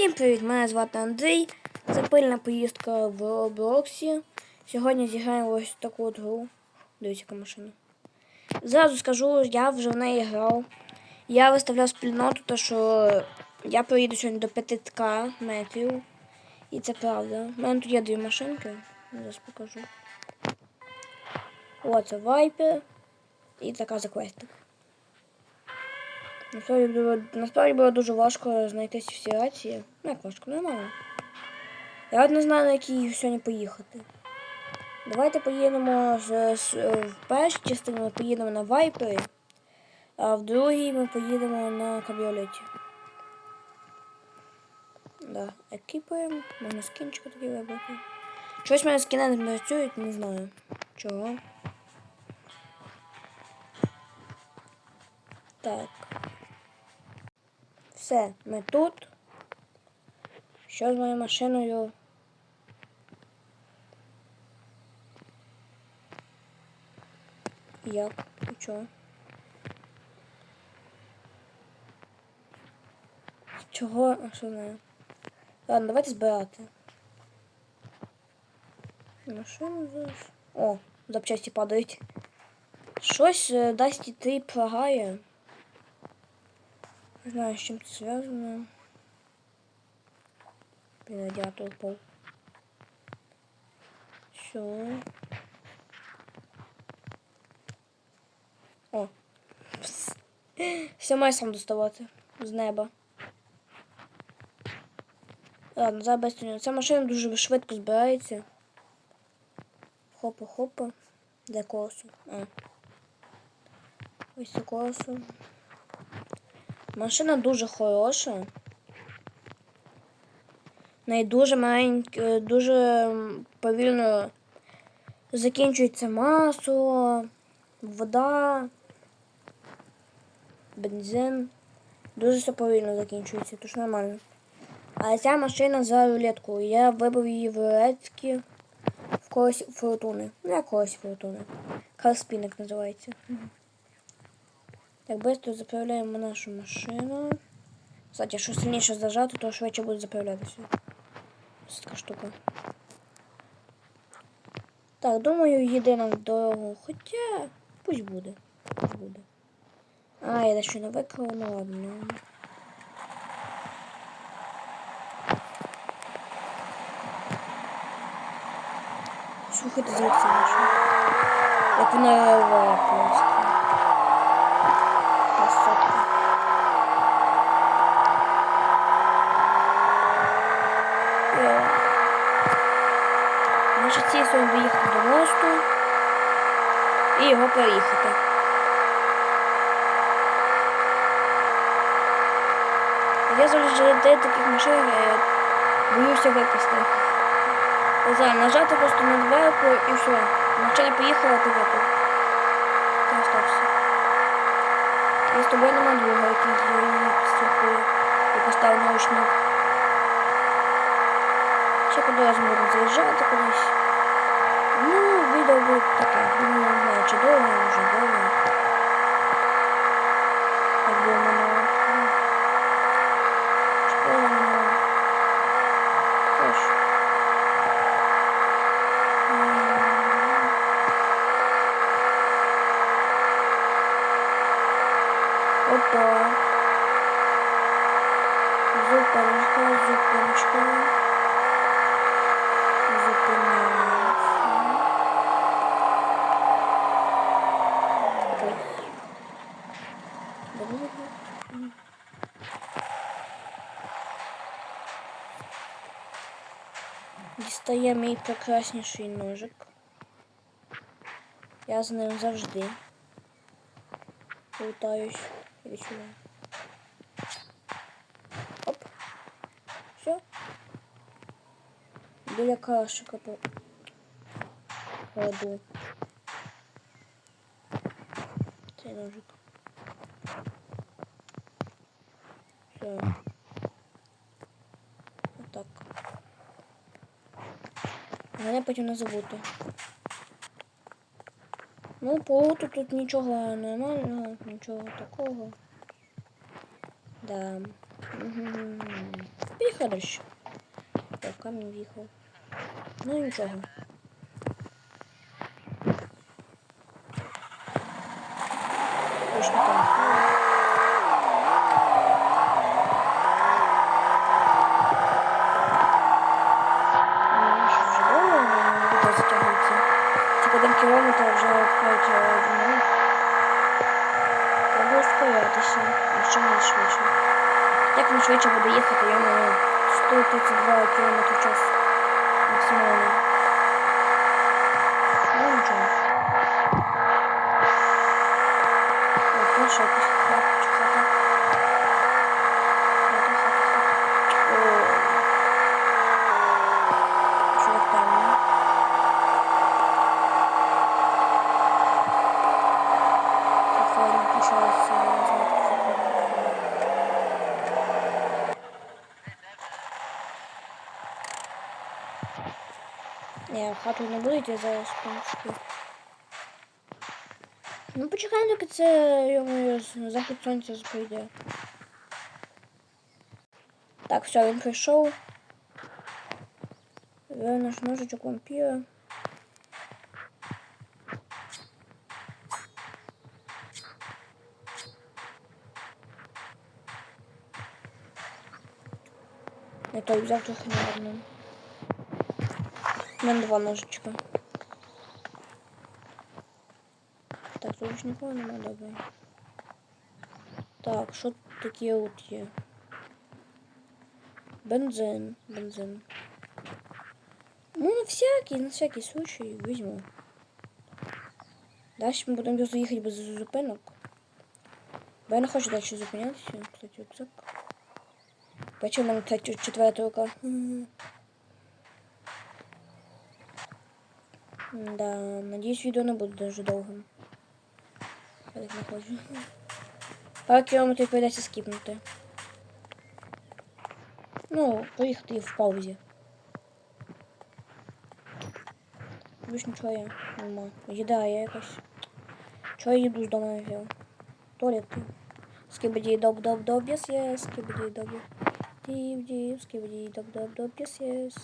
Всім привіт! Мене звати Андрій. Це пильна поїздка в Роблоксі. Сьогодні зіграємо ось таку от гру. Дивіться, яка машина. Зразу скажу, я вже в неї грав. Я виставляв спільноту, то що я проїду сьогодні до 5К метрів. І це правда. У мене тут є дві машинки. Зараз покажу. О, це вайпер. І така за квестик. Насправді було, насправді було дуже важко знайти всі рації. Ну як важко, нормально. Я от не знаю, на якій сьогодні поїхати. Давайте поїдемо з, з, в першій частині ми поїдемо на вайпері, а в другій ми поїдемо на кабріолеті. Да, екіпуємо, можна скінчику такий вибрати. Щось мене скіни не працюють, не знаю. Чого. Так. Все, ми тут. Що з моєю машиною? Як? І чого? Чого? А що знаю? Ладно, давайте збирати. Машину зараз. О, запчасті падають. Щось е, дасть іти прогає. Не знаю, з чим це зв'язано. Радіатор упав. Що? О. Все має сам доставати з неба. Ладно, зараз. Ця машина дуже швидко збирається. Хопа-хопа. Де колесо? А. Ось це колесо. Машина дуже хороша. В неї дуже маленьке, дуже повільно закінчується масло, вода, бензин. Дуже все повільно закінчується, тож нормально. А ця машина за рулеткою. Я вибив її в рулетки в когось фортуни. Ну, як когось фортуни. Карспінок називається. Так, быстро заправляємо нашу машину. Кстати, що сильніше зажати, то швидше буде заправлятися. Ось штука. Так, думаю, їде нам дорогу. Хоча, пусть буде. Пусть буде. А, я дещо не викрав, ну ладно. Слухайте звідси машину. Як вона рвала просто. Значить, ці сьогодні доїхати до мосту і його переїхати. Я завжди таких машин е, боюся випасти. Зараз нажати просто на дверку і все. Машина поїхала, ти випав. Ти остався. І з тобою нема друга, який її підстрахує і поставив наушник. Ще по дорозі можна заїжджати кудись. Ну, відео буде таке. Ну, не знаю, чи. Якби у мене. ну, Школа мене. Тож. Опа. Зупиночка, зупиночка. Зупиняємося. Ой. Добре. Дістає мій прекрасніший ножик. Я з ним завжди лутаюсь. Иди сюда. Оп. Все. Біля кашика кладу. Цей ножик. Все. Мене потім не забути. Ну, по луту тут нічого нормального, нічого такого. Да. Угу. Я в камінь в'їхав. Ну нічого. Як він швидше буде їхати, я маю 132 км в час максимально. Ну нічого. О, перша якась Ні, в хату не буду йти зараз, в принципі. Ну, почекаємо, доки це йому захід сонця прийде. Так, все, він прийшов. Взяв наш ножичок вампіра. Не той взяв трохи на одному. У мене два ножичка. Так, тут ж нікого нема, добре. Так, що таке от є? Бензин, бензин. Ну, на всякий, на всякий случай візьму. Далі ми будемо просто їхати без зупинок. Бо я не хочу далі зупинятися, кстати, рюкзак. Бачу, в мене третя, четверта рука. Да, надіюсь, відео не буде дуже довгим. Я так не хочу. Пару кілометрів прийдеться скіпнути. Ну, поїхати в паузі. Більш нічого я нема. Їда є якась. Чого я їду з дому не взяв? Туалет. Скибиді доб доб доб єс єс. Скибиді доб дів дів. Скибиді доб доб доб єс єс.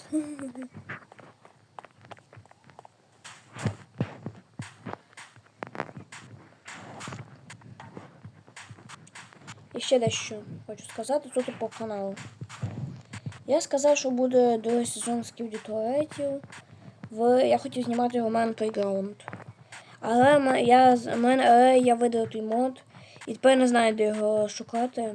Ще дещо хочу сказати тут по каналу. Я сказав, що буде другий сезон Скібді туалетів. В... Я хотів знімати Roman Playground. Але я, але я видав той мод і тепер не знаю, де його шукати.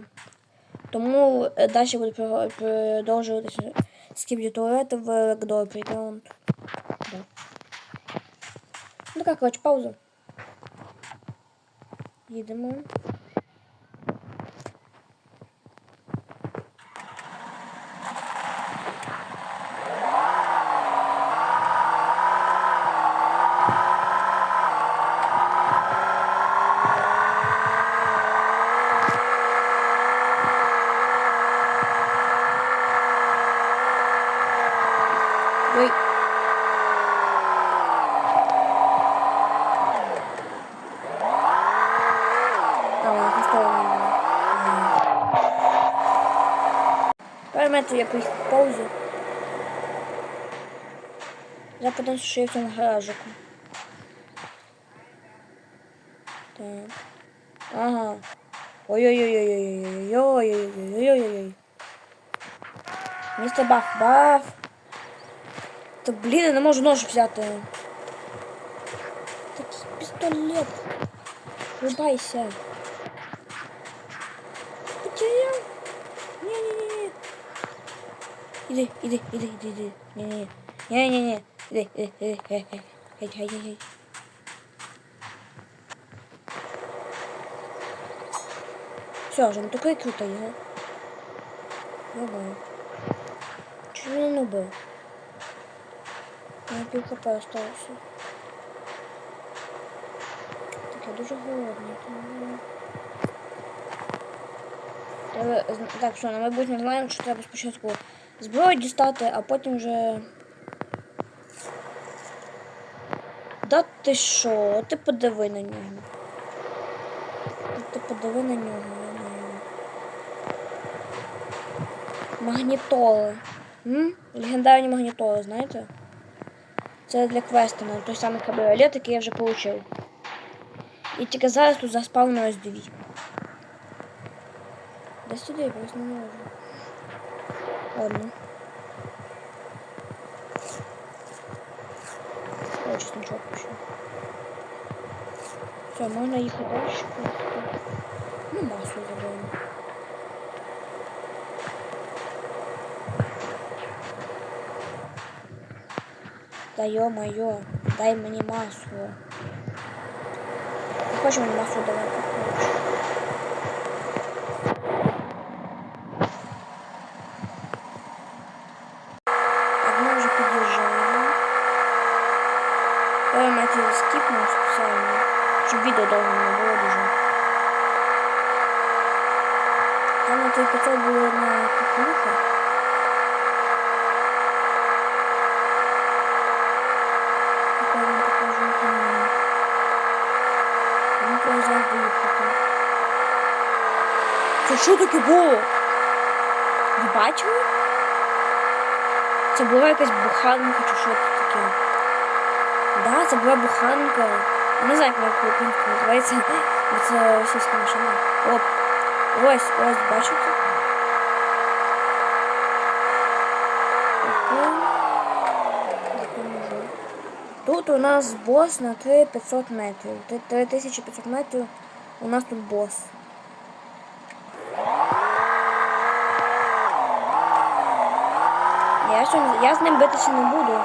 Тому е, далі буду продовжуватися Скібді туалети в Ragdoll Playground. Ну так, коротше, пауза. Їдемо. А, вона поставила. Пам'ятаю, я поїхав в паузу. Я подивлюся, що є в гаражику. Так. Ага. Ой-ой-ой-ой-ой-ой-ой-ой-ой-ой-ой-ой. Містер Баф, Баф. Та блін, я не можу нож взяти. Такий пістолет. Врубайся. Чел! Не-не-не-не. Иди, иди, иди, иди, иди. Не-не-не. Не-не-не. Иди, иди, иди. Хай, хай, хай, хай. Все, же он такой крутой, да? Давай. Чуть меня не убил. На пів хп осталося. Так, я дуже голодний так, що, на майбутнє знаємо, що треба спочатку зброю дістати, а потім вже. Да ти що? Ти подиви на нього. Ти подиви на нього. Магнітоли. М? Легендарні магнітоли, знаєте? Це для квесту на той самий кабріолет, який я вже отримав. І тільки зараз тут заспавнилось дві. Да сюди, я просто не можу. Ладно. О, чесночок пішов. Все, можна їхати далі. Ну, масло заберемо. Та йо-моє, дай мені масло. Не хочу мені масло давати. коротше. Так, ми вже під'їжджаємо. Я мать його скіпнув спеціально, щоб відео довго не було дуже. Там на той 500 було на вам покажу. Він повезав доїхати. Це що таке було? Ви бачили? Це була якась буханка чи що таке. Да, це була буханка. Не знаю, як по-українськи називається. Це російська машина. Оп. Ось, ось, бачите? Тут у нас бос на 3500 метрів. 3500 метрів у нас тут бос. Я, ще, я з ним битися не буду.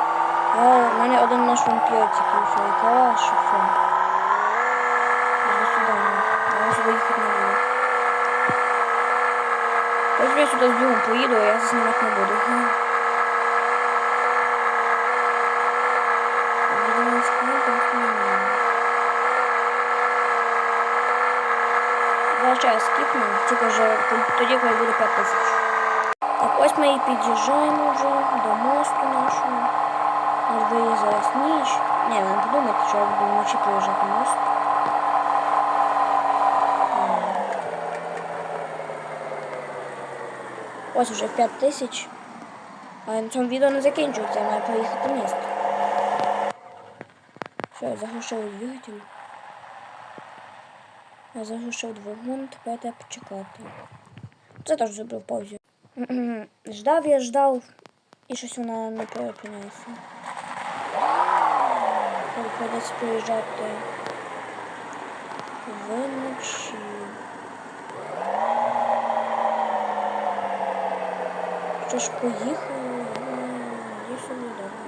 Я, в мене один наш вампір тільки все. І калаш, і все. До свидання. Я вже виїхати не буду. Потім я сюди з другом поїду, а я знімати не буду. Не. Зараз скіпну, тільки вже тоді, коли буде 5 тисяч. Так, ось ми і під'їжджаємо вже до мосту нашого. Виїзд зараз ніч. Ні, ви не подумайте, що я буду вночі приїжджати на мост. Ось вже 5 тисяч. Але на цьому відео не закінчується, я маю проїхати міст. Все, я заглушив двигатель. Я заглушив двигун, тепер треба почекати. Це теж зробив паузу. Ждав я ждав, і щось вона не перепиняється. Придеться приїжджати вночі. Що ж поїхали? і що не добре.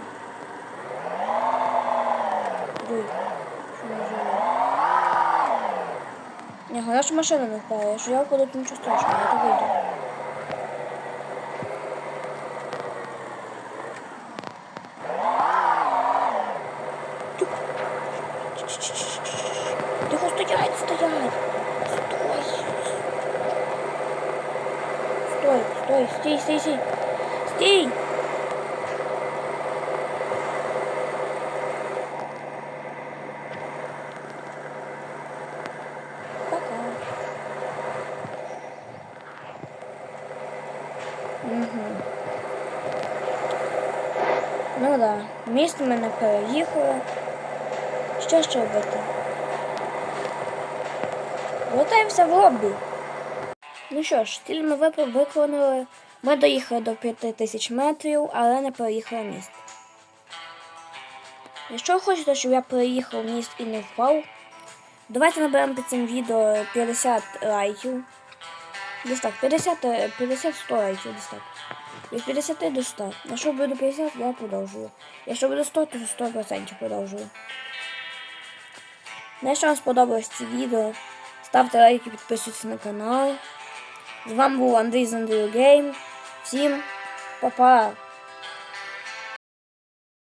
Дуй, що не живе. Машина не впала. Я впаду, то нічого страшного, я то вийду. Да, міст мене переїхало. Що ще робити? Вертаємося в лобі. Ну що ж, ціль ми виконали. Ми доїхали до 5000 метрів, але не переїхали міст. Якщо хочете, щоб я переїхав міст і не впав, давайте наберемо під цим відео 50 лайків. Десь так, 50, е, 50-100 лайків, десь так. Від 50 до 100. Якщо буде 50, я продовжую. Якщо буде 100, то 100% продовжую. Якщо вам сподобалось це відео, ставте лайки, підписуйтесь на канал. З вами був Андрій з Андрію Гейм. Всім па-па!